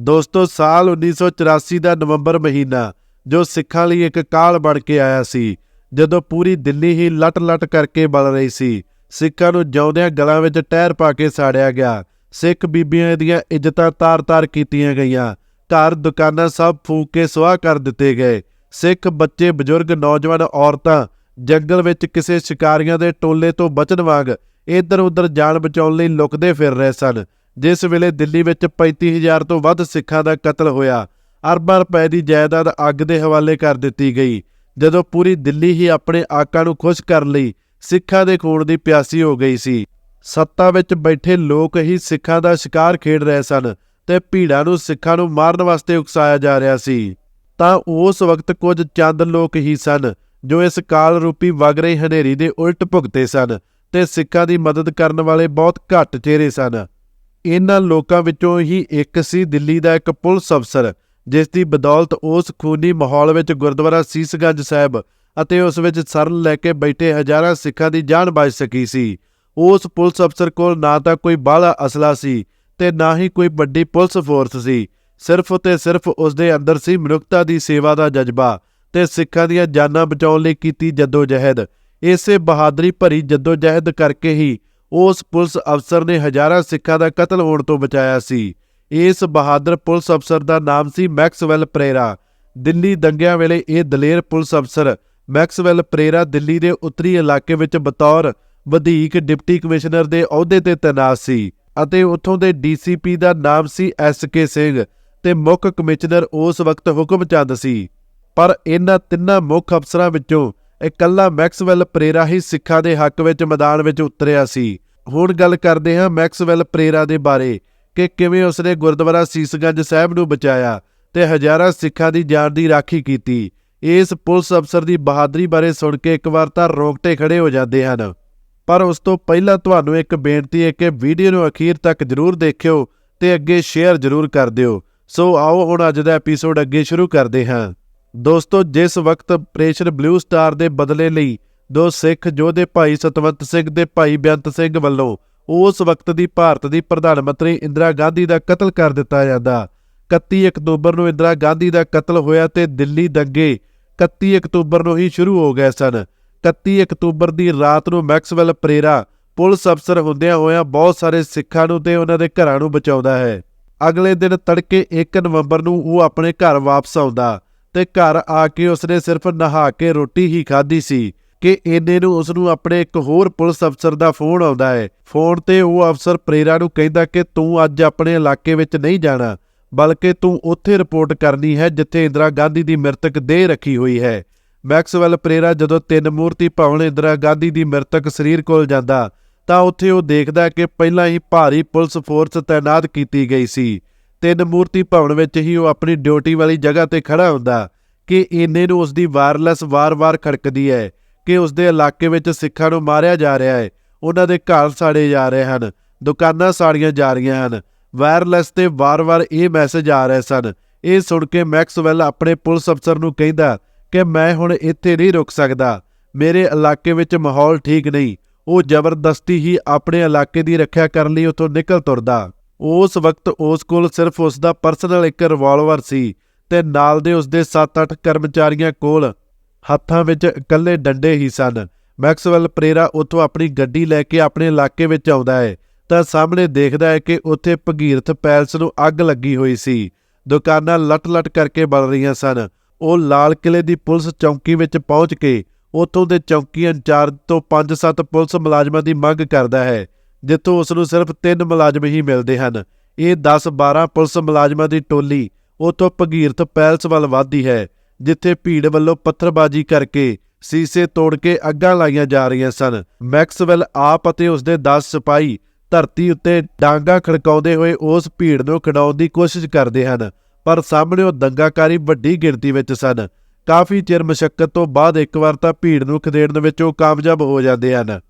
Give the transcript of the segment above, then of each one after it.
ਦੋਸਤੋ, ਸਾਲ 1984 ਦਾ ਨਵੰਬਰ ਮਹੀਨਾ, ਜੋ ਸਿੱਖਾਂ ਲਈ ਇੱਕ ਕਾਲ ਬਣ ਕੇ ਆਇਆ ਸੀ, ਜਦੋਂ ਪੂਰੀ ਦਿੱਲੀ ਹੀ ਲਟ-ਲਟ ਕਰਕੇ ਬਲ ਰਹੀ ਸੀ। ਸਿੱਖਾਂ ਨੂੰ ਜਿਉਂਦਿਆਂ ਗਲਾਂ ਵਿੱਚ ਟਹਿਰ ਪਾ ਕੇ ਸਾੜਿਆ ਗਿਆ। ਸਿੱਖ ਬੀਬੀਆਂ ਦੀਆਂ ਇੱਜ਼ਤਾਂ ਤਾਰ-ਤਾਰ ਕੀਤੀਆਂ ਗਈਆਂ। ਘਰ, ਦੁਕਾਨਾਂ ਸਭ ਫੂਕ ਕੇ ਸੁਆਹ ਕਰ ਦਿੱਤੇ ਗਏ। ਸਿੱਖ ਬੱਚੇ, ਬਜ਼ੁਰਗ, ਨੌਜਵਾਨ ਔਰਤਾਂ ਜੰਗਲ ਵਿੱਚ ਕਿਸੇ ਸ਼ਿਕਾਰੀਆਂ ਦੇ ਟੋਲੇ ਤੋਂ ਬਚਣ ਵਾਂਗ ਇੱਧਰ-ਉੱਧਰ ਜਾਨ ਬਚਾਉਣ ਲਈ ਲੁਕਦੇ ਫਿਰ ਰਹੇ ਸਨ। ਜਿਸ ਵੇਲੇ ਦਿੱਲੀ ਵਿੱਚ 35000 ਤੋਂ ਵੱਧ ਸਿੱਖਾਂ ਦਾ ਕਤਲ ਹੋਇਆ, ਅਰਬਾਂ ਰੁਪਏ ਦੀ ਜਾਇਦਾਦ ਅੱਗ ਦੇ ਹਵਾਲੇ ਕਰ ਦਿੱਤੀ ਗਈ, ਜਦੋਂ ਪੂਰੀ ਦਿੱਲੀ ਹੀ ਆਪਣੇ ਆਕਾ ਨੂੰ ਖੁਸ਼ ਕਰਨ ਲਈ ਸਿੱਖਾਂ ਦੇ ਖੂਨ ਦੀ ਪਿਆਸੀ ਹੋ ਗਈ ਸੀ। ਸੱਤਾ ਵਿੱਚ ਬੈਠੇ ਲੋਕ ਹੀ ਸਿੱਖਾਂ ਦਾ ਸ਼ਿਕਾਰ ਖੇਡ ਰਹੇ ਸਨ ਤੇ ਭੀੜਾਂ ਨੂੰ ਸਿੱਖਾਂ ਨੂੰ ਮਾਰਨ ਵਾਸਤੇ ਉਕਸਾਇਆ ਜਾ ਰਿਹਾ ਸੀ। ਤਾਂ ਉਸ ਵਕਤ ਕੁਝ ਚੰਦ ਲੋਕ ਹੀ ਸਨ ਜੋ ਇਸ ਕਾਲ ਰੂਪੀ ਵਗ ਰਹੀ ਹਨੇਰੀ ਦੇ ਉਲਟ ਭੁਗਤੇ ਸਨ ਤੇ ਸਿੱਖਾਂ ਦੀ ਮਦਦ ਕਰਨ ਵਾਲੇ ਬਹੁਤ ਘੱਟ ਚਿਹਰੇ ਸਨ। ਇਹਨਾਂ ਲੋਕਾਂ ਵਿੱਚੋਂ ਹੀ ਇੱਕ ਸੀ ਦਿੱਲੀ ਦਾ ਇੱਕ ਪੁਲਿਸ ਅਫਸਰ, ਜਿਸ ਦੀ ਬਦੌਲਤ ਉਸ ਖੂਨੀ ਮਾਹੌਲ ਵਿੱਚ ਗੁਰਦੁਆਰਾ ਸੀਸਗੰਜ ਸਾਹਿਬ ਅਤੇ ਉਸ ਵਿੱਚ ਸਰਨ ਲੈ ਕੇ ਬੈਠੇ ਹਜ਼ਾਰਾਂ ਸਿੱਖਾਂ ਦੀ ਜਾਨ ਬਚ ਸਕੀ ਸੀ। ਉਸ ਪੁਲਿਸ ਅਫਸਰ ਕੋਲ ਨਾ ਤਾਂ ਕੋਈ ਬਾਹਲਾ ਅਸਲਾ ਸੀ ਤੇ ਨਾ ਹੀ ਕੋਈ ਵੱਡੀ ਪੁਲਿਸ ਫੋਰਸ ਸੀ। ਸਿਰਫ ਤੇ ਸਿਰਫ ਉਸ ਦੇ ਅੰਦਰ ਸੀ ਮਨੁੱਖਤਾ ਦੀ ਸੇਵਾ ਦਾ ਜਜ਼ਬਾ ਤੇ ਸਿੱਖਾਂ ਦੀਆਂ ਜਾਨਾਂ ਬਚਾਉਣ ਲਈ ਕੀਤੀ ਜਦੋਜਹਿਦ। ਇਸੇ ਬਹਾਦਰੀ ਭਰੀ ਜਦੋਜਹਿਦ ਕਰਕੇ ਹੀ ਉਸ ਪੁਲਿਸ ਅਫਸਰ ਨੇ ਹਜ਼ਾਰਾਂ ਸਿੱਖਾਂ ਦਾ ਕਤਲ ਹੋਣ ਤੋਂ ਬਚਾਇਆ ਸੀ। ਇਸ ਬਹਾਦਰ ਪੁਲਿਸ ਅਫਸਰ ਦਾ ਨਾਮ ਸੀ ਮੈਕਸਵੈਲ ਪ੍ਰੇਰਾ। ਦਿੱਲੀ ਦੰਗਿਆਂ ਵੇਲੇ ਇਹ ਦਲੇਰ ਪੁਲਿਸ ਅਫਸਰ ਮੈਕਸਵੈਲ ਪ੍ਰੇਰਾ ਦਿੱਲੀ ਦੇ ਉੱਤਰੀ ਇਲਾਕੇ ਵਿੱਚ ਬਤੌਰ ਵਧੀਕ ਡਿਪਟੀ ਕਮਿਸ਼ਨਰ ਦੇ ਅਹੁਦੇ ਤੇ ਤੈਨਾਤ ਸੀ ਅਤੇ ਉੱਥੋਂ ਦੇ ਡੀਸੀਪੀ ਦਾ ਨਾਮ ਸੀ ਐਸ ਕੇ ਸਿੰਘ ਤੇ ਮੁੱਖ ਕਮਿਸ਼ਨਰ ਉਸ ਵਕਤ ਹੁਕਮ ਚੰਦ ਸੀ। ਪਰ ਇਹਨਾਂ ਤਿੰਨਾਂ ਮੁੱਖ ਅਫਸਰਾਂ ਵਿੱਚੋਂ ਇਕੱਲਾ ਮੈਕਸਵੈਲ ਪ੍ਰੇਰਾ ਹੀ ਸਿੱਖਾਂ ਦੇ ਹੱਕ ਵਿੱਚ ਮੈਦਾਨ ਵਿੱਚ ਉਤਰਿਆ ਸੀ। ਹੁਣ ਗੱਲ ਕਰਦੇ ਹਾਂ ਮੈਕਸਵੈਲ ਪ੍ਰੇਰਾ ਦੇ ਬਾਰੇ ਕਿ ਕਿਵੇਂ ਉਸਨੇ ਗੁਰਦੁਆਰਾ ਸੀਸਗੰਜ ਸਾਹਿਬ ਨੂੰ ਬਚਾਇਆ ਤੇ ਹਜ਼ਾਰਾਂ ਸਿੱਖਾਂ ਦੀ ਜਾਨ ਦੀ ਰਾਖੀ ਕੀਤੀ। ਇਸ ਪੁਲਿਸ ਅਫਸਰ ਦੀ ਬਹਾਦਰੀ ਬਾਰੇ ਸੁਣ ਕੇ ਇੱਕ ਵਾਰ ਤਾਂ ਰੋਕਟੇ ਖੜੇ ਹੋ ਜਾਂਦੇ ਹਨ। ਪਰ ਉਸ ਤੋਂ ਪਹਿਲਾਂ ਤੁਹਾਨੂੰ ਇੱਕ ਬੇਨਤੀ ਹੈ ਕਿ ਵੀਡੀਓ ਨੂੰ ਅਖੀਰ ਤੱਕ ਜਰੂਰ ਦੇਖਿਓ ਤੇ ਅੱਗੇ ਸ਼ੇਅਰ ਜਰੂਰ ਕਰ ਦਿਓ। ਸੋ ਆਓ ਹੁਣ ਅੱਜ ਦਾ ਐਪੀਸੋਡ ਅੱਗੇ ਸ਼ੁਰੂ ਕਰਦੇ ਹਾਂ। ਦੋਸਤੋ, ਜਿਸ ਵਕਤ ਆਪਰੇਸ਼ਨ ਬਲੂ ਸਟਾਰ ਦੇ ਬਦਲੇ ਲਈ ਦੋ ਸਿੱਖ ਯੋਧੇ ਭਾਈ ਸਤਵੰਤ ਸਿੰਘ ਤੇ ਭਾਈ ਬੇਅੰਤ ਸਿੰਘ ਵੱਲੋਂ ਉਸ ਵਕਤ ਦੀ ਭਾਰਤ ਦੀ ਪ੍ਰਧਾਨ ਮੰਤਰੀ ਇੰਦਰਾ ਗਾਂਧੀ ਦਾ ਕਤਲ ਕਰ ਦਿੱਤਾ ਜਾਂਦਾ। 31 ਅਕਤੂਬਰ ਨੂੰ ਇੰਦਰਾ ਗਾਂਧੀ ਦਾ ਕਤਲ ਹੋਇਆ ਤੇ ਦਿੱਲੀ ਦੰਗੇ 31 ਅਕਤੂਬਰ ਨੂੰ ਹੀ ਸ਼ੁਰੂ ਹੋ ਗਏ ਸਨ। 31 ਅਕਤੂਬਰ ਦੀ ਰਾਤ ਨੂੰ ਮੈਕਸਵੈਲ ਪ੍ਰੇਰਾ ਪੁਲਿਸ ਅਫਸਰ ਹੁੰਦਿਆਂ ਹੋਇਆਂ ਬਹੁਤ ਸਾਰੇ ਸਿੱਖਾਂ ਨੂੰ ਤੇ ਉਹਨਾਂ ਦੇ ਘਰਾਂ ਨੂੰ ਬਚਾਉਂਦਾ ਹੈ। ਅਗਲੇ ਦਿਨ ਤੜਕੇ 1 ਨਵੰਬਰ ਨੂੰ ਉਹ ਆਪਣੇ ਘਰ ਵਾਪਸ ਆਉਂਦਾ। ਤੇ ਘਰ ਆ ਕੇ ਉਸਨੇ ਸਿਰਫ ਨਹਾ ਕੇ ਰੋਟੀ ਹੀ ਖਾਧੀ ਸੀ, ਕਿ ਇੰਨੇ ਨੂੰ ਉਸ ਨੂੰ ਆਪਣੇ ਇੱਕ ਹੋਰ ਪੁਲਿਸ ਅਫਸਰ ਦਾ ਫੋਨ ਆਉਂਦਾ ਹੈ। ਫੋਨ ਤੇ ਉਹ ਅਫਸਰ ਪ੍ਰੇਰਾ ਨੂੰ ਕਹਿੰਦਾ ਕਿ ਤੂੰ ਅੱਜ ਆਪਣੇ ਇਲਾਕੇ ਵਿੱਚ ਨਹੀਂ ਜਾਣਾ, ਬਲਕਿ ਤੂੰ ਉੱਥੇ ਰਿਪੋਰਟ ਕਰਨੀ ਹੈ ਜਿੱਥੇ ਇੰਦਰਾ ਗਾਂਧੀ ਦੀ ਮ੍ਰਿਤਕ ਦੇਹ ਰੱਖੀ ਹੋਈ ਹੈ। ਮੈਕਸਵੈਲ ਪ੍ਰੇਰਾ ਜਦੋਂ ਤਿੰਨ ਮੂਰਤੀ ਭਵਨ ਇੰਦਰਾ ਗਾਂਧੀ ਦੀ ਮ੍ਰਿਤਕ ਸਰੀਰ ਕੋਲ ਜਾਂਦਾ, ਤਾਂ ਉੱਥੇ ਉਹ ਦੇਖਦਾ ਕਿ ਪਹਿਲਾਂ ਹੀ ਭਾਰੀ ਪੁਲਿਸ ਫੋਰਸ ਤਾਇਨਾਤ ਕੀਤੀ ਗਈ ਸੀ। ਤਿੰਨ ਮੂਰਤੀ ਭਵਨ ਵਿੱਚ ਹੀ ਉਹ ਆਪਣੀ ਡਿਊਟੀ ਵਾਲੀ ਜਗ੍ਹਾ ਤੇ ਖੜਾ ਹੁੰਦਾ ਕਿ ਇੰਨੇ ਨੂੰ ਉਸ ਦੀ ਵਾਇਰਲੈਸ ਵਾਰ-ਵਾਰ ਖੜਕਦੀ ਹੈ ਕਿ ਉਸ ਦੇ ਇਲਾਕੇ ਵਿੱਚ ਸਿੱਖਾਂ ਨੂੰ ਮਾਰਿਆ ਜਾ ਰਿਹਾ ਹੈ, ਉਹਨਾਂ ਦੇ ਘਰ ਸਾੜੇ ਜਾ ਰਹੇ ਹਨ, ਦੁਕਾਨਾਂ ਸਾੜੀਆਂ ਜਾ ਰਹੀਆਂ ਹਨ ਵਾਇਰਲੈਸ ਤੇ ਵਾਰ-ਵਾਰ ਇਹ ਮੈਸੇਜ ਆ ਰਹੇ ਸਨ। ਇਹ ਸੁਣ ਕੇ ਮੈਕਸਵੈਲ ਆਪਣੇ ਪੁਲਿਸ ਅਫਸਰ ਨੂੰ ਕਹਿੰਦਾ ਕਿ ਮੈਂ ਹੁਣ ਇੱਥੇ ਨਹੀਂ ਰੁਕ ਸਕਦਾ, ਮੇਰੇ ਇਲਾਕੇ ਵਿੱਚ ਮਾਹੌਲ ਠੀਕ ਨਹੀਂ, ਉਹ ਜ਼ਬਰਦਸਤੀ ਹੀ ਆਪਣੇ ਇਲਾਕੇ ਦੀ ਰੱਖਿਆ ਕਰਨ ਲਈ ਉੱਥੋਂ ਨਿਕਲ ਤੁਰਦਾ। ਉਸ ਵਕਤ ਉਸ ਕੋਲ ਸਿਰਫ ਉਸ ਦਾ ਪਰਸਨਲ ਇੱਕ ਰਿਵਾਲਵਰ ਸੀ ਤੇ ਨਾਲ ਦੇ ਉਸ ਦੇ 7-8 ਕਰਮਚਾਰੀਆਂ ਕੋਲ ਹੱਥਾਂ ਵਿੱਚ ਇਕੱਲੇ ਡੰਡੇ ਹੀ ਸਨ। ਮੈਕਸਵੈਲ ਪ੍ਰੇਰਾ ਉੱਥੋਂ ਆਪਣੀ ਗੱਡੀ ਲੈ ਕੇ ਆਪਣੇ ਇਲਾਕੇ ਵਿੱਚ ਆਉਂਦਾ ਹੈ ਤਾਂ ਸਾਹਮਣੇ ਦੇਖਦਾ ਹੈ ਕਿ ਉੱਥੇ ਭਗੀਰਥ ਪੈਲਸ ਨੂੰ ਅੱਗ ਲੱਗੀ ਹੋਈ ਸੀ। ਦੁਕਾਨਾਂ ਲਟ-ਲਟ ਕਰਕੇ ਬਲ ਰਹੀਆਂ ਸਨ। ਉਹ ਲਾਲ ਕਿਲੇ ਦੀ ਪੁਲਿਸ ਚੌਂਕੀ ਵਿੱਚ ਪਹੁੰਚ ਕੇ ਉੱਥੋਂ ਦੇ ਚੌਂਕੀ ਇੰਚਾਰਜ ਤੋਂ 5-7 ਪੁਲਿਸ ਮੁਲਾਜ਼ਮਾਂ ਦੀ ਮੰਗ ਕਰਦਾ ਹੈ। ਜਿੱਥੋਂ ਉਸ ਨੂੰ ਸਿਰਫ 3 ਮੁਲਾਜ਼ਮ ਹੀ ਮਿਲਦੇ ਹਨ। ਇਹ 10-12 ਪੁਲਿਸ ਮੁਲਾਜ਼ਮਾਂ ਦੀ ਟੋਲੀ ਉੱਥੋਂ ਭਗੀਰਥ ਪੈਲਸ ਵੱਲ ਵਧਦੀ ਹੈ, ਜਿੱਥੇ ਭੀੜ ਵੱਲੋਂ ਪੱਥਰਬਾਜ਼ੀ ਕਰਕੇ ਸੀਸੇ ਤੋੜ ਕੇ ਅੱਗਾਂ ਲਾਈਆਂ ਜਾ ਰਹੀਆਂ ਸਨ। ਮੈਕਸਵੈਲ ਆਪ ਅਤੇ ਉਸ ਦੇ 10 ਸਿਪਾਹੀ ਧਰਤੀ ਉੱਤੇ ਡਾਂਗਾ ਖੜਕਾਉਂਦੇ ਹੋਏ ਉਸ ਭੀੜ ਨੂੰ ਖਿਡਾਉਣ ਦੀ ਕੋਸ਼ਿਸ਼ ਕਰਦੇ ਹਨ, ਪਰ ਸਾਹਮਣੇ ਉਹ ਦੰਗਾਕਾਰੀ ਵੱਡੀ ਗਿਣਤੀ ਵਿੱਚ ਸਨ। ਕਾਫੀ ਚਿਰ ਮੁਸ਼ਕਲ ਤੋਂ ਬਾਅਦ ਇੱਕ ਵਾਰ ਤਾਂ ਭੀੜ ਨੂੰ ਖਦੇੜਨ ਵਿੱਚ ਉਹ ਕਾਮਯਾਬ ਹੋ ਜਾਂਦੇ ਹਨ।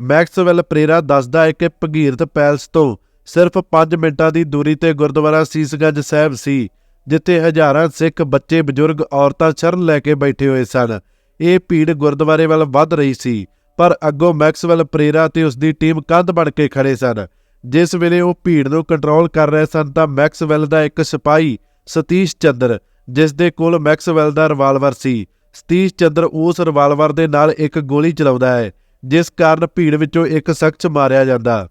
ਮੈਕਸਵੈਲ ਪ੍ਰੇਰਾ ਦੱਸਦਾ ਹੈ ਕਿ ਭਗੀਰਥ ਪੈਲਸ ਤੋਂ ਸਿਰਫ 5 ਮਿੰਟਾਂ ਦੀ ਦੂਰੀ ਤੇ ਗੁਰਦੁਆਰਾ ਸੀਸਗੰਜ ਸਾਹਿਬ ਸੀ, ਜਿੱਥੇ ਹਜ਼ਾਰਾਂ ਸਿੱਖ ਬੱਚੇ, ਬਜ਼ੁਰਗ ਔਰਤਾਂ ਸ਼ਰਨ ਲੈ ਕੇ ਬੈਠੇ ਹੋਏ ਸਨ। ਇਹ ਭੀੜ ਗੁਰਦੁਆਰੇ ਵੱਲ ਵੱਧ ਰਹੀ ਸੀ, ਪਰ ਅੱਗੋਂ ਮੈਕਸਵੈਲ ਪ੍ਰੇਰਾ ਤੇ ਉਸ ਦੀ ਟੀਮ ਕੰਧ ਬਣ ਕੇ ਖੜੇ ਸਨ। ਜਿਸ ਵੇਲੇ ਉਹ ਭੀੜ ਨੂੰ ਕੰਟਰੋਲ ਕਰ ਰਹੇ ਸਨ ਤਾਂ ਮੈਕਸਵੈਲ ਦਾ ਇੱਕ ਸਿਪਾਹੀ, ਸਤੀਸ਼ ਚੰਦਰ, ਜਿਸ ਦੇ ਕੋਲ ਮੈਕਸਵੈਲ ਦਾ ਰਿਵਾਲਵਰ ਸੀ। ਸਤੀਸ਼ ਚੰਦਰ ਉਸ ਰਿਵਾਲਵਰ ਦੇ ਨਾਲ ਇੱਕ ਗੋਲੀ ਚਲਾਉਂਦਾ ਹੈ। ਜਿਸ ਕਾਰਨ ਭੀੜ ਵਿੱਚੋਂ ਇੱਕ ਸ਼ਖਸ ਮਾਰਿਆ ਜਾਂਦਾ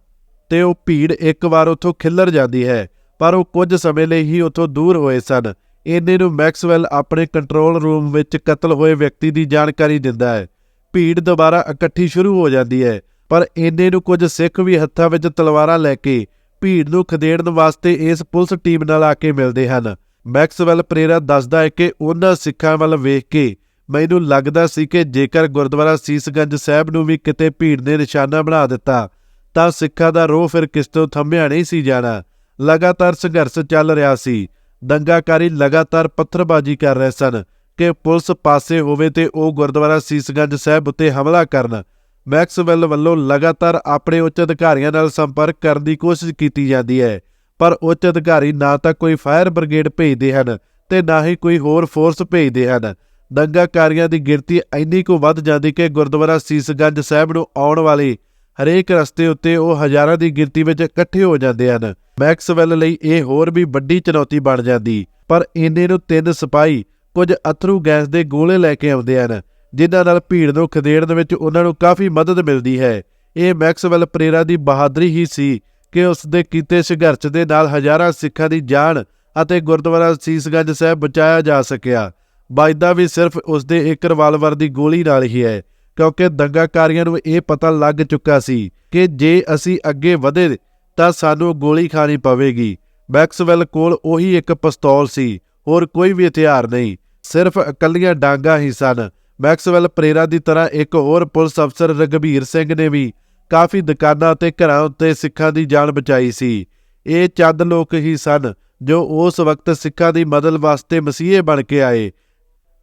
ਤੇ ਉਹ ਭੀੜ ਇੱਕ ਵਾਰ ਉੱਥੋਂ ਖਿੱਲਰ ਜਾਂਦੀ ਹੈ, ਪਰ ਉਹ ਕੁਝ ਸਮੇਂ ਲਈ ਹੀ ਉੱਥੋਂ ਦੂਰ ਹੋਏ ਸਨ। ਇੰਨੇ ਨੂੰ ਮੈਕਸਵੈਲ ਆਪਣੇ ਕੰਟਰੋਲ ਰੂਮ ਵਿੱਚ ਕਤਲ ਹੋਏ ਵਿਅਕਤੀ ਦੀ ਜਾਣਕਾਰੀ ਦਿੰਦਾ ਹੈ। ਭੀੜ ਦੁਬਾਰਾ ਇਕੱਠੀ ਸ਼ੁਰੂ ਹੋ ਜਾਂਦੀ ਹੈ, ਪਰ ਇੰਨੇ ਨੂੰ ਕੁਝ ਸਿੱਖ ਵੀ ਹੱਥਾਂ ਵਿੱਚ ਤਲਵਾਰਾਂ ਲੈ ਕੇ ਭੀੜ ਨੂੰ ਖਦੇੜਨ ਵਾਸਤੇ ਇਸ ਪੁਲਿਸ ਟੀਮ ਨਾਲ ਆ ਕੇ ਮਿਲਦੇ ਹਨ। ਮੈਕਸਵੈਲ ਪ੍ਰੇਰਾ ਦੱਸਦਾ ਹੈ ਕਿ ਉਹਨਾਂ ਸਿੱਖਾਂ ਵੱਲ ਵੇਖ ਕੇ ਮੈਨੂੰ ਲੱਗਦਾ ਸੀ ਕਿ ਜੇਕਰ ਗੁਰਦੁਆਰਾ ਸੀਸਗੰਜ ਸਾਹਿਬ ਨੂੰ ਵੀ ਕਿਤੇ ਭੀੜ ਨੇ ਨਿਸ਼ਾਨਾ ਬਣਾ ਦਿੱਤਾ, ਤਾਂ ਸਿੱਖਾਂ ਦਾ ਰੋਹ ਫਿਰ ਕਿਸ ਤੋਂ ਥੰਮਿਆ ਨਹੀਂ ਸੀ ਜਾਣਾ। ਲਗਾਤਾਰ ਸੰਘਰਸ਼ ਚੱਲ ਰਿਹਾ ਸੀ। ਦੰਗਾਕਾਰੀ ਲਗਾਤਾਰ ਪੱਥਰਬਾਜ਼ੀ ਕਰ ਰਹੇ ਸਨ ਕਿ ਪੁਲਿਸ ਪਾਸੇ ਹੋਵੇ ਤੇ ਉਹ ਗੁਰਦੁਆਰਾ ਸੀਸਗੰਜ ਸਾਹਿਬ ਉੱਤੇ ਹਮਲਾ ਕਰਨ। ਮੈਕਸਵੈਲ ਵੱਲੋਂ ਲਗਾਤਾਰ ਆਪਣੇ ਉੱਚ ਅਧਿਕਾਰੀਆਂ ਨਾਲ ਸੰਪਰਕ ਕਰਨ ਦੀ ਕੋਸ਼ਿਸ਼ ਕੀਤੀ ਜਾਂਦੀ ਹੈ, ਪਰ ਉੱਚ ਅਧਿਕਾਰੀ ਨਾ ਤਾਂ ਕੋਈ ਫਾਇਰ ਬ੍ਰਿਗੇਡ ਭੇਜਦੇ ਹਨ ਤੇ ਨਾ ਹੀ ਕੋਈ ਹੋਰ ਫੋਰਸ ਭੇਜਦੇ ਹਨ। ਦੰਗਾਕਾਰੀਆਂ ਦੀ ਗਿਣਤੀ ਇੰਨੀ ਕੁ ਵੱਧ ਜਾਂਦੀ ਕਿ ਗੁਰਦੁਆਰਾ ਸੀਸਗੰਜ ਸਾਹਿਬ ਨੂੰ ਆਉਣ ਵਾਲੇ ਹਰੇਕ ਰਸਤੇ ਉੱਤੇ ਉਹ ਹਜ਼ਾਰਾਂ ਦੀ ਗਿਣਤੀ ਵਿੱਚ ਇਕੱਠੇ ਹੋ ਜਾਂਦੇ ਹਨ। ਮੈਕਸਵੈਲ ਲਈ ਇਹ ਹੋਰ ਵੀ ਵੱਡੀ ਚੁਣੌਤੀ ਬਣ ਜਾਂਦੀ। ਪਰ ਇੰਨੇ ਨੂੰ ਤਿੰਨ ਸਿਪਾਹੀ ਕੁਝ ਅਥਰੂ ਗੈਸ ਦੇ ਗੋਲੇ ਲੈ ਕੇ ਆਉਂਦੇ ਹਨ, ਜਿਨ੍ਹਾਂ ਨਾਲ ਭੀੜ ਨੂੰ ਖਦੇੜਨ ਵਿੱਚ ਉਹਨਾਂ ਨੂੰ ਕਾਫੀ ਮਦਦ ਮਿਲਦੀ ਹੈ। ਇਹ ਮੈਕਸਵੈਲ ਪ੍ਰੇਰਾ ਦੀ ਬਹਾਦਰੀ ਹੀ ਸੀ ਕਿ ਉਸ ਦੇ ਕੀਤੇ ਸੰਘਰਸ਼ ਦੇ ਨਾਲ ਹਜ਼ਾਰਾਂ ਸਿੱਖਾਂ ਦੀ ਜਾਨ ਅਤੇ ਗੁਰਦੁਆਰਾ ਸੀਸਗੰਜ ਸਾਹਿਬ ਬਚਾਇਆ ਜਾ ਸਕਿਆ। ਬਾਇਦਾ ਵੀ ਸਿਰਫ ਉਸਦੇ ਇੱਕ ਰਿਵਾਲਵਰ ਦੀ ਗੋਲੀ ਨਾਲ ਹੀ ਹੈ, ਕਿਉਂਕਿ ਦੰਗਾਕਾਰੀਆਂ ਨੂੰ ਇਹ ਪਤਾ ਲੱਗ ਚੁੱਕਾ ਸੀ ਕਿ ਜੇ ਅਸੀਂ ਅੱਗੇ ਵਧੇ ਤਾਂ ਸਾਨੂੰ ਗੋਲੀ ਖਾਣੀ ਪਵੇਗੀ। ਮੈਕਸਵੈਲ ਕੋਲ ਉਹੀ ਇੱਕ ਪਿਸਤੌਲ ਸੀ, ਹੋਰ ਕੋਈ ਵੀ ਹਥਿਆਰ ਨਹੀਂ, ਸਿਰਫ ਇਕੱਲੀਆਂ ਡਾਂਗਾ ਹੀ ਸਨ। ਮੈਕਸਵੈਲ ਪ੍ਰੇਰਾ ਦੀ ਤਰ੍ਹਾਂ ਇੱਕ ਹੋਰ ਪੁਲਿਸ ਅਫਸਰ ਰਗਵੀਰ ਸਿੰਘ ਨੇ ਵੀ ਕਾਫੀ ਦੁਕਾਨਾਂ ਅਤੇ ਘਰਾਂ ਉੱਤੇ ਸਿੱਖਾਂ ਦੀ ਜਾਨ ਬਚਾਈ ਸੀ। ਇਹ ਚੰਦ ਲੋਕ ਹੀ ਸਨ ਜੋ ਉਸ ਵਕਤ ਸਿੱਖਾਂ ਦੀ ਮਦਦ ਵਾਸਤੇ ਮਸੀਹੇ ਬਣ ਕੇ ਆਏ।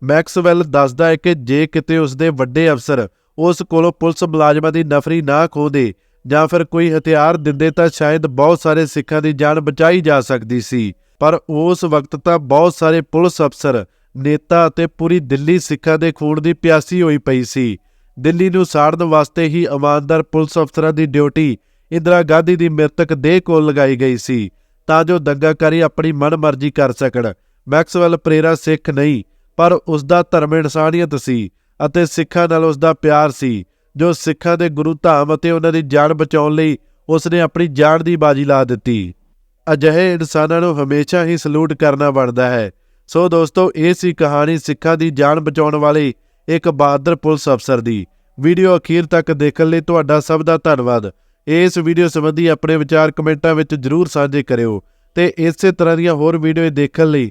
ਮੈਕਸਵੈਲ ਦੱਸਦਾ ਹੈ ਕਿ ਜੇ ਕਿਤੇ ਉਸ ਦੇ ਵੱਡੇ ਅਫਸਰ ਉਸ ਕੋਲੋਂ ਪੁਲਿਸ ਮੁਲਾਜ਼ਮਾਂ ਦੀ ਨਫਰੀ ਨਾ ਖੋਦੇ ਜਾਂ ਫਿਰ ਕੋਈ ਹਥਿਆਰ ਦਿੰਦੇ ਤਾਂ ਸ਼ਾਇਦ ਬਹੁਤ ਸਾਰੇ ਸਿੱਖਾਂ ਦੀ ਜਾਨ ਬਚਾਈ ਜਾ ਸਕਦੀ ਸੀ। ਪਰ ਉਸ ਵਕਤ ਤਾਂ ਬਹੁਤ ਸਾਰੇ ਪੁਲਿਸ ਅਫਸਰ, ਨੇਤਾ ਅਤੇ ਪੂਰੀ ਦਿੱਲੀ ਸਿੱਖਾਂ ਦੇ ਖੂਨ ਦੀ ਪਿਆਸੀ ਹੋਈ ਪਈ ਸੀ। ਦਿੱਲੀ ਨੂੰ ਸਾੜਨ ਵਾਸਤੇ ਹੀ ਇਮਾਨਦਾਰ ਪੁਲਿਸ ਅਫਸਰਾਂ ਦੀ ਡਿਊਟੀ ਇੰਦਰਾ ਗਾਂਧੀ ਦੀ ਮ੍ਰਿਤਕ ਦੇਹ ਕੋਲ ਲਗਾਈ ਗਈ ਸੀ। ਤਾਂ ਜੋ ਦੰਗਾਕਾਰੀ ਆਪਣੀ ਮਨਮਰਜ਼ੀ ਕਰ ਸਕਣ। ਮੈਕਸਵੈਲ ਪ੍ਰੇਰਾ ਸਿੱਖ ਨਹੀਂ ਪਰ ਉਸ ਦਾ ਧਰਮ ਇਨਸਾਨੀਅਤ ਸੀ ਅਤੇ ਸਿੱਖਾਂ ਨਾਲ ਉਸ ਦਾ ਪਿਆਰ ਸੀ, ਜੋ ਸਿੱਖਾਂ ਦੇ ਗੁਰੂ ਧਾਮ ਅਤੇ ਉਹਨਾਂ ਦੀ ਜਾਨ ਬਚਾਉਣ ਲਈ ਉਸ ਨੇ ਆਪਣੀ ਜਾਨ ਦੀ ਬਾਜੀ ਲਾ ਦਿੱਤੀ। ਅਜਿਹੇ ਇਨਸਾਨਾਂ ਨੂੰ ਹਮੇਸ਼ਾ ਹੀ ਸਲੂਟ ਕਰਨਾ ਬਣਦਾ ਹੈ। ਸੋ ਦੋਸਤੋ, ਇਹ ਸੀ ਕਹਾਣੀ ਸਿੱਖਾਂ ਦੀ ਜਾਨ ਬਚਾਉਣ ਵਾਲੇ ਇੱਕ ਬਹਾਦਰ ਪੁਲਿਸ ਅਫਸਰ ਦੀ। ਵੀਡੀਓ ਅਖੀਰ ਤੱਕ ਦੇਖਣ ਲਈ ਤੁਹਾਡਾ ਸਭ ਦਾ ਧੰਨਵਾਦ। ਇਸ ਵੀਡੀਓ ਸੰਬੰਧੀ ਆਪਣੇ ਵਿਚਾਰ ਕਮੈਂਟਾਂ ਵਿੱਚ ਜਰੂਰ ਸਾਂਝੇ ਕਰਿਓ ਤੇ ਇਸੇ ਤਰ੍ਹਾਂ ਦੀਆਂ ਹੋਰ ਵੀਡੀਓ ਦੇਖਣ ਲਈ